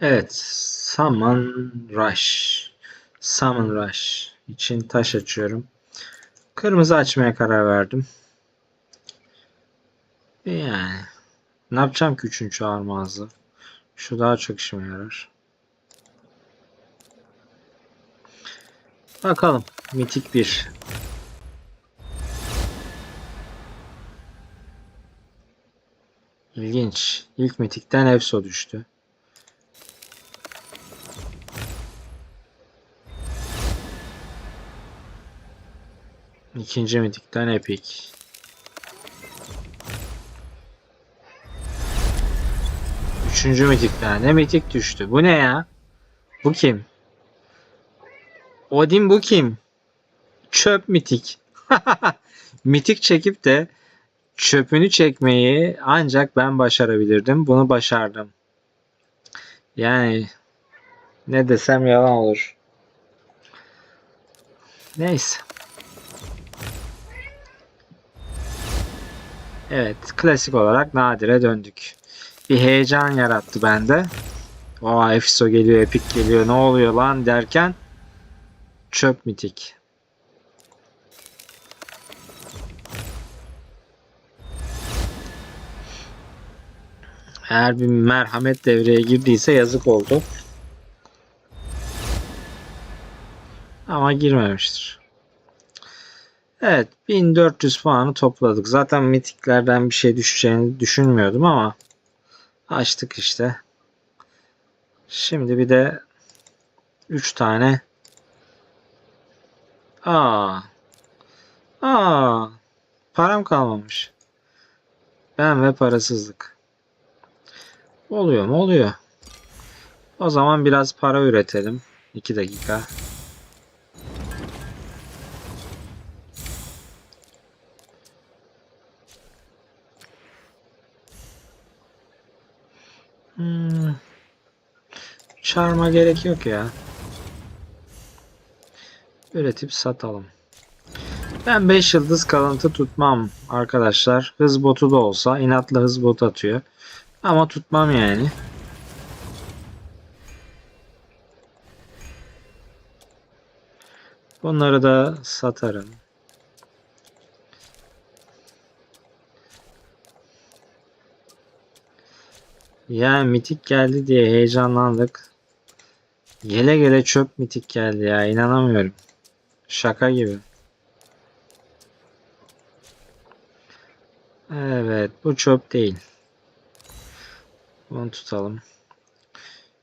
Evet. Summon Rush. Summon Rush için taş açıyorum. Kırmızı açmaya karar verdim. Yani. Ne yapacağım ki üçüncü armağazı? Şu daha çok işime yarar. Bakalım. Mitik 1. İlginç. İlk mitikten Efso düştü. İkinci mitikten Epic. Üçüncü mitikten ne mitik düştü. Bu ne ya? Bu kim? Odin bu kim? Çöp mitik. mitik çekip de çöpünü çekmeyi ancak ben başarabilirdim. Bunu başardım. Yani ne desem yalan olur. Neyse. Evet, klasik olarak Nadir'e döndük. Bir heyecan yarattı bende. Aa Efso geliyor, Epic geliyor, ne oluyor lan derken çöp mitik. Eğer bir merhamet devreye girdiyse yazık oldu. Ama girmemiştir. Evet 1400 puanı topladık. Zaten mitiklerden bir şey düşeceğini düşünmüyordum ama açtık işte. Şimdi bir de 3 tane Aa. Aa. Param kalmamış. Ben ve parasızlık. Oluyor mu? Oluyor. O zaman biraz para üretelim. 2 dakika. Hmm. Çarma gerek yok ya. Üretip satalım. Ben 5 yıldız kalıntı tutmam arkadaşlar. Hız botu da olsa inatla hız bot atıyor. Ama tutmam yani. Bunları da satarım. Yani mitik geldi diye heyecanlandık. Gele gele çöp mitik geldi ya inanamıyorum. Şaka gibi. Evet bu çöp değil. Bunu tutalım.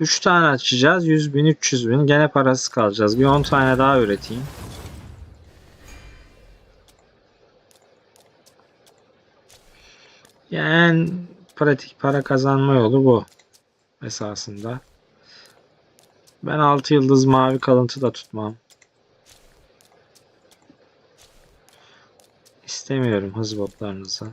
3 tane açacağız. 100 bin 300 bin. Gene parasız kalacağız. Bir 10 tane daha üreteyim. Yani pratik para kazanma yolu bu. Esasında. Ben 6 yıldız mavi kalıntı da tutmam. İstemiyorum hız botlarınızı.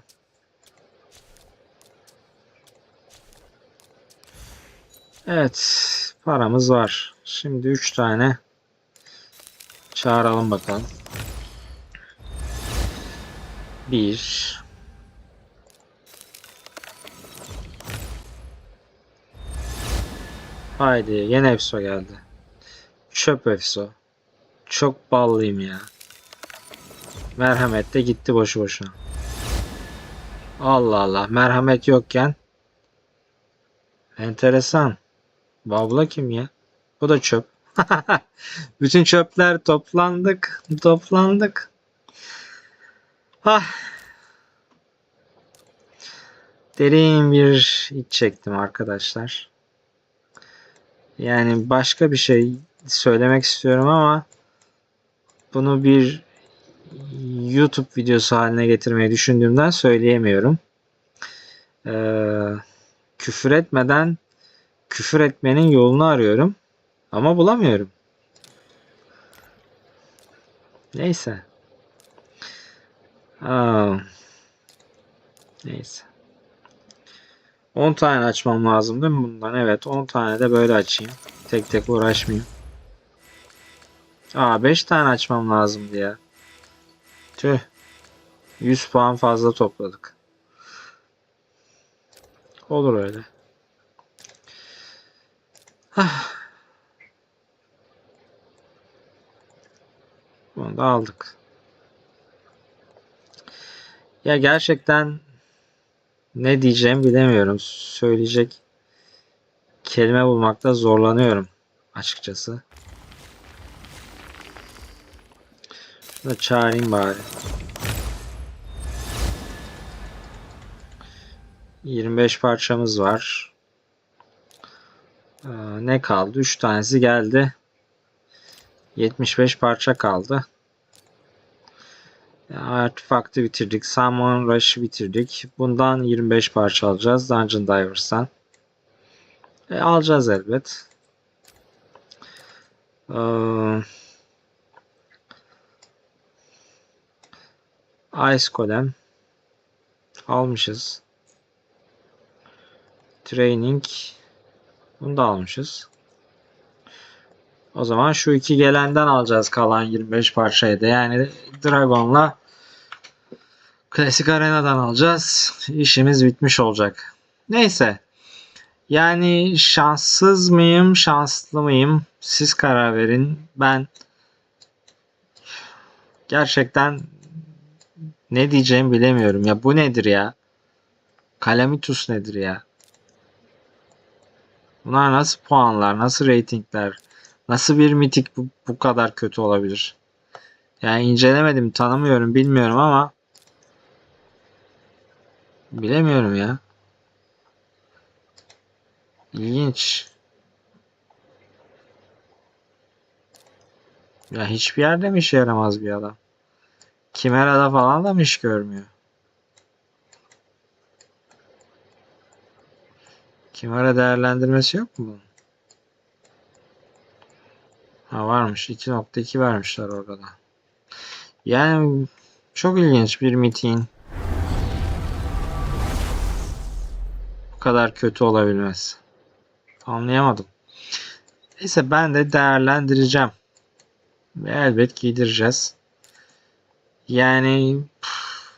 Evet. Paramız var. Şimdi 3 tane çağıralım bakalım. 1 Haydi yine Efso geldi. Çöp Efso. Çok ballıyım ya. Merhamet de gitti boşu boşuna. Allah Allah. Merhamet yokken. Enteresan. Babla kim ya? Bu da çöp. Bütün çöpler toplandık. Toplandık. Ah. Derin bir iç çektim arkadaşlar. Yani başka bir şey söylemek istiyorum ama bunu bir YouTube videosu haline getirmeyi düşündüğümden söyleyemiyorum. Ee, küfür etmeden küfür etmenin yolunu arıyorum ama bulamıyorum. Neyse. Aa, neyse. 10 tane açmam lazım değil mi bundan? Evet 10 tane de böyle açayım. Tek tek uğraşmayayım. Aa 5 tane açmam lazımdı ya. Tüh. 100 puan fazla topladık. Olur öyle. Ah. Bunu da aldık. Ya gerçekten ne diyeceğimi bilemiyorum. Söyleyecek kelime bulmakta zorlanıyorum açıkçası. Şunu çağırayım bari. 25 parçamız var. Ee, ne kaldı? 3 tanesi geldi. 75 parça kaldı. Artifaktı bitirdik. Salmon Rush'ı bitirdik. Bundan 25 parça alacağız. Dungeon Divers'tan. E, alacağız elbet. Ee, Ice Golem. Almışız. Training. Bunu da almışız. O zaman şu iki gelenden alacağız kalan 25 parçayı da. Yani Dragon'la Klasik Arena'dan alacağız. İşimiz bitmiş olacak. Neyse. Yani şanssız mıyım, şanslı mıyım? Siz karar verin. Ben gerçekten ne diyeceğimi bilemiyorum. Ya bu nedir ya? Kalamitus nedir ya? Bunlar nasıl puanlar, nasıl reytingler? Nasıl bir mitik bu, bu kadar kötü olabilir? Yani incelemedim, tanımıyorum, bilmiyorum ama bilemiyorum ya. İlginç. Ya hiçbir yerde mi işe yaramaz bir adam? Kimera'da falan da mı iş görmüyor? Kimera değerlendirmesi yok mu bunun? Ha varmış. 2.2 vermişler orada da. Yani çok ilginç bir mitin. Kadar kötü olabilmez. Anlayamadım. Neyse ben de değerlendireceğim. Ve elbet giydireceğiz. Yani püf,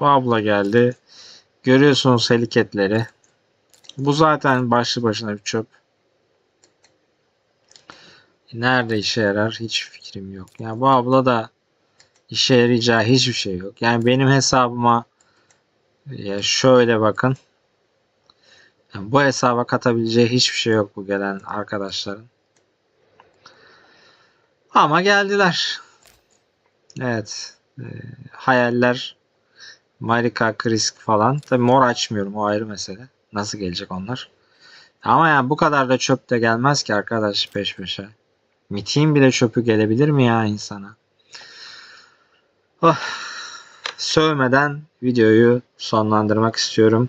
bu abla geldi. Görüyorsunuz heliketleri. Bu zaten başlı başına bir çöp. Nerede işe yarar hiç fikrim yok. Yani bu abla da işe yarayacağı hiçbir şey yok. Yani benim hesabıma ya şöyle bakın. Yani bu hesaba katabileceği hiçbir şey yok bu gelen arkadaşların. Ama geldiler. Evet. E, hayaller Marika, Krisk falan. Tabi mor açmıyorum o ayrı mesele. Nasıl gelecek onlar? Ama yani bu kadar da çöp de gelmez ki arkadaş peş peşe. Mitin bile çöpü gelebilir mi ya insana? Oh. Sövmeden videoyu sonlandırmak istiyorum.